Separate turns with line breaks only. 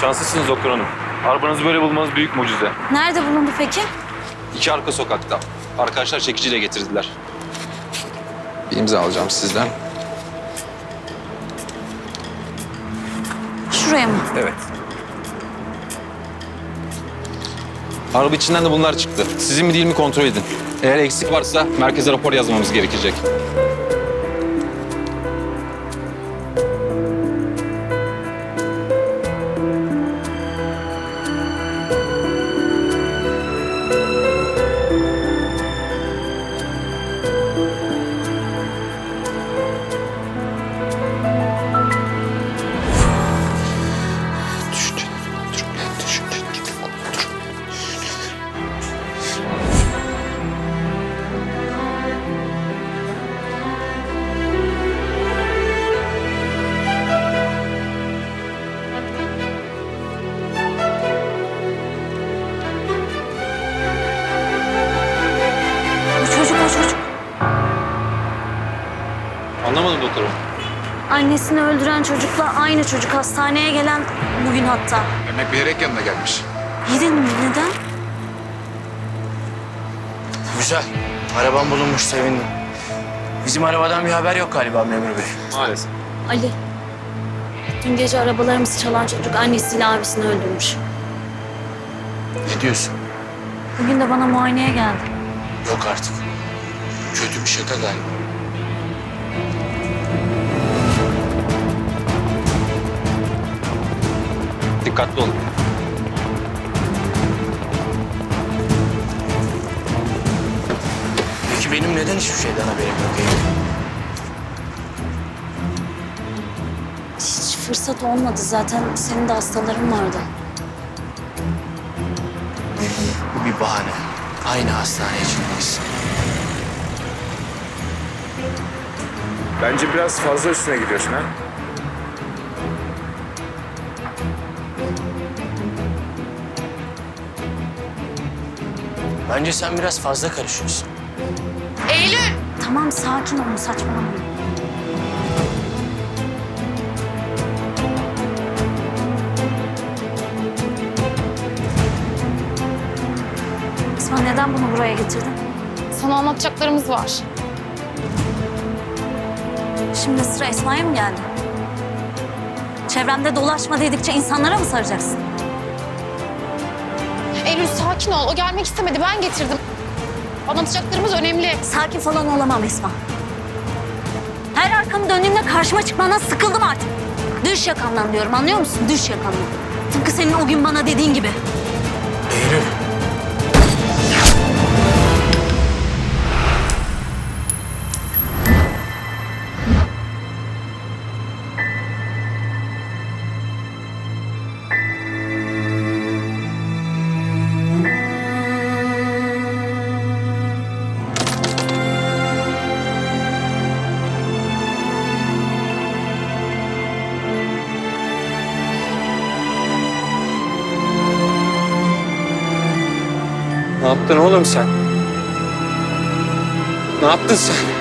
Şanslısınız doktor hanım. Arabanızı böyle bulmanız büyük mucize.
Nerede bulundu peki?
İki arka sokakta. Arkadaşlar çekiciyle getirdiler. Bir imza alacağım sizden.
Şuraya mı?
Evet. Araba içinden de bunlar çıktı. Sizin mi değil mi kontrol edin. Eğer eksik varsa merkeze rapor yazmamız gerekecek. Doktorum.
Annesini öldüren çocukla aynı çocuk hastaneye gelen bugün hatta.
Demek bilerek yanına gelmiş.
Yedin mi? Neden?
Güzel. Araban bulunmuş sevindim. Bizim arabadan bir haber yok galiba memur bey.
Maalesef.
Ali. Dün gece arabalarımızı çalan çocuk annesiyle abisini öldürmüş.
Ne diyorsun?
Bugün de bana muayeneye geldi.
Yok artık. Kötü bir şaka galiba.
Dikkatli olun.
Peki benim neden hiçbir şeyden haberim yok Eylül?
Hiç fırsat olmadı zaten. Senin de hastaların vardı.
Bu bir bahane. Aynı hastane içindeyiz.
Bence biraz fazla üstüne gidiyorsun ha.
Bence sen biraz fazla karışıyorsun.
Tamam sakin olun saçmalamayın. İsmail neden bunu buraya getirdin?
Sana anlatacaklarımız var.
Şimdi sıra Esma'ya mı geldi? Çevremde dolaşma dedikçe insanlara mı saracaksın?
Eylül sakin ol. O gelmek istemedi. Ben getirdim. Anlatacaklarımız önemli.
Sakin falan olamam Esma. Her arkamı döndüğümde karşıma çıkmandan sıkıldım artık. Düş yakamdan diyorum anlıyor musun? Düş yakamdan. Tıpkı senin o gün bana dediğin gibi.
Ne yaptın oğlum sen? Ne yaptın sen?